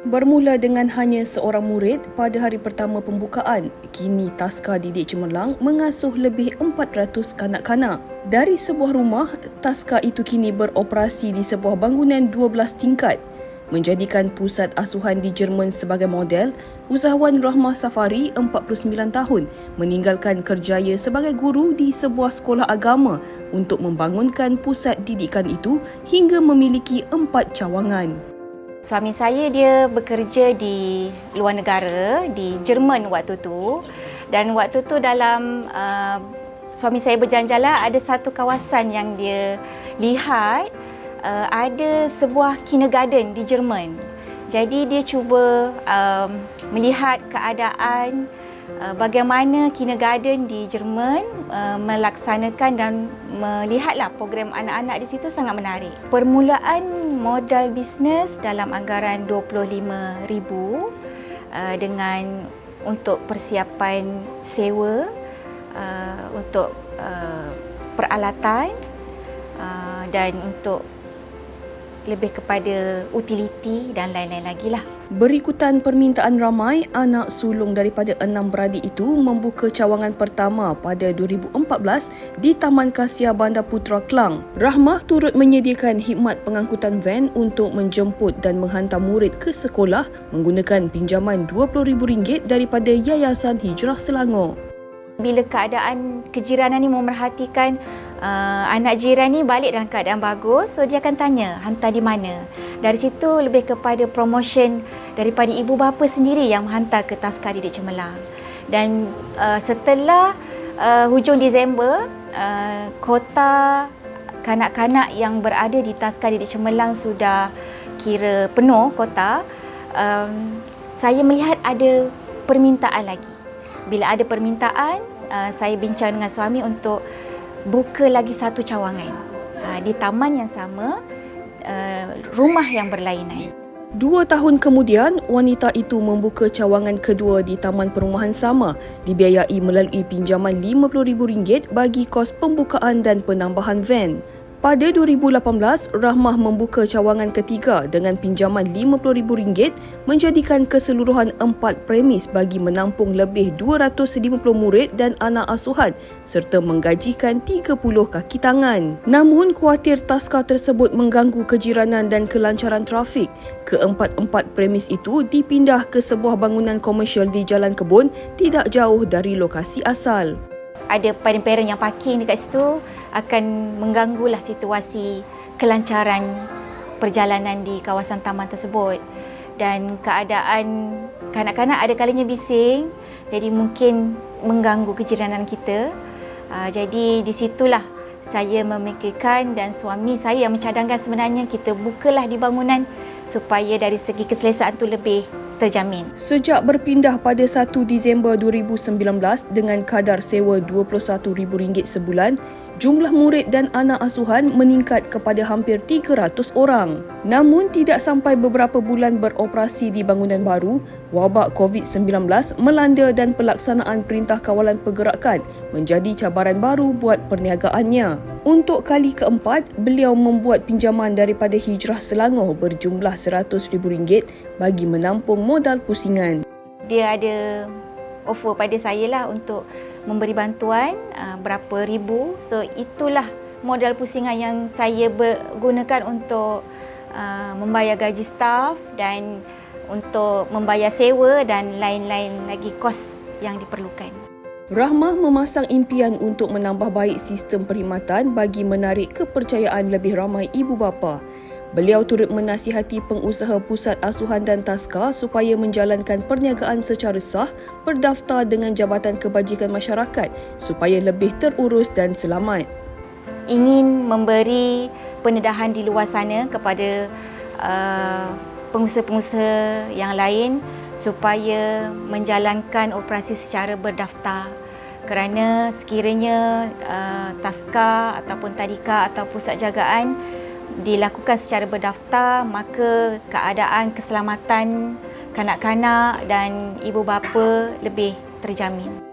Bermula dengan hanya seorang murid pada hari pertama pembukaan, kini Taska Didik Cemerlang mengasuh lebih 400 kanak-kanak. Dari sebuah rumah, Taska itu kini beroperasi di sebuah bangunan 12 tingkat. Menjadikan pusat asuhan di Jerman sebagai model, usahawan Rahmah Safari, 49 tahun, meninggalkan kerjaya sebagai guru di sebuah sekolah agama untuk membangunkan pusat didikan itu hingga memiliki empat cawangan. Suami saya dia bekerja di luar negara di Jerman waktu tu dan waktu tu dalam uh, suami saya berjalan-jalan ada satu kawasan yang dia lihat uh, ada sebuah kindergarten di Jerman. Jadi dia cuba um, melihat keadaan uh, bagaimana kindergarten di Jerman uh, melaksanakan dan melihatlah program anak-anak di situ sangat menarik. Permulaan modal bisnes dalam anggaran 25,000 uh, dengan untuk persiapan sewa uh, untuk uh, peralatan uh, dan untuk lebih kepada utiliti dan lain-lain lagi lah. Berikutan permintaan ramai, anak sulung daripada enam beradik itu membuka cawangan pertama pada 2014 di Taman Kasia Bandar Putra Klang. Rahmah turut menyediakan khidmat pengangkutan van untuk menjemput dan menghantar murid ke sekolah menggunakan pinjaman RM20,000 daripada Yayasan Hijrah Selangor bila keadaan kejiranan ni memerhatikan uh, anak jiran ni balik dalam keadaan bagus so dia akan tanya hantar di mana? Dari situ lebih kepada promotion daripada ibu bapa sendiri yang menghantar ke Taska Didik Cemerlang. Dan uh, setelah uh, hujung Disember uh, kota kanak-kanak yang berada di Taska Didik Cemerlang sudah kira penuh kota um, saya melihat ada permintaan lagi bila ada permintaan, uh, saya bincang dengan suami untuk buka lagi satu cawangan uh, di taman yang sama, uh, rumah yang berlainan. Dua tahun kemudian, wanita itu membuka cawangan kedua di taman perumahan sama dibiayai melalui pinjaman RM50,000 bagi kos pembukaan dan penambahan van. Pada 2018, Rahmah membuka cawangan ketiga dengan pinjaman RM50,000 menjadikan keseluruhan empat premis bagi menampung lebih 250 murid dan anak asuhan serta menggajikan 30 kaki tangan. Namun, kuatir taska tersebut mengganggu kejiranan dan kelancaran trafik. Keempat-empat premis itu dipindah ke sebuah bangunan komersial di Jalan Kebun tidak jauh dari lokasi asal ada parent-parent yang parking dekat situ akan mengganggulah situasi kelancaran perjalanan di kawasan taman tersebut. Dan keadaan kanak-kanak ada kalinya bising jadi mungkin mengganggu kejiranan kita. Uh, jadi di situlah saya memikirkan dan suami saya yang mencadangkan sebenarnya kita bukalah di bangunan supaya dari segi keselesaan tu lebih terjamin. Sejak berpindah pada 1 Disember 2019 dengan kadar sewa RM21,000 sebulan, jumlah murid dan anak asuhan meningkat kepada hampir 300 orang. Namun tidak sampai beberapa bulan beroperasi di bangunan baru, wabak COVID-19 melanda dan pelaksanaan perintah kawalan pergerakan menjadi cabaran baru buat perniagaannya. Untuk kali keempat, beliau membuat pinjaman daripada Hijrah Selangor berjumlah RM100,000 bagi menampung modal pusingan. Dia ada offer pada saya lah untuk memberi bantuan uh, berapa ribu. So itulah modal pusingan yang saya gunakan untuk uh, membayar gaji staff dan untuk membayar sewa dan lain-lain lagi kos yang diperlukan. Rahmah memasang impian untuk menambah baik sistem perkhidmatan bagi menarik kepercayaan lebih ramai ibu bapa. Beliau turut menasihati pengusaha pusat asuhan dan taska supaya menjalankan perniagaan secara sah berdaftar dengan Jabatan Kebajikan Masyarakat supaya lebih terurus dan selamat. Ingin memberi pendedahan di luar sana kepada uh, pengusaha-pengusaha yang lain supaya menjalankan operasi secara berdaftar kerana sekiranya uh, taska ataupun tadika atau pusat jagaan dilakukan secara berdaftar maka keadaan keselamatan kanak-kanak dan ibu bapa lebih terjamin.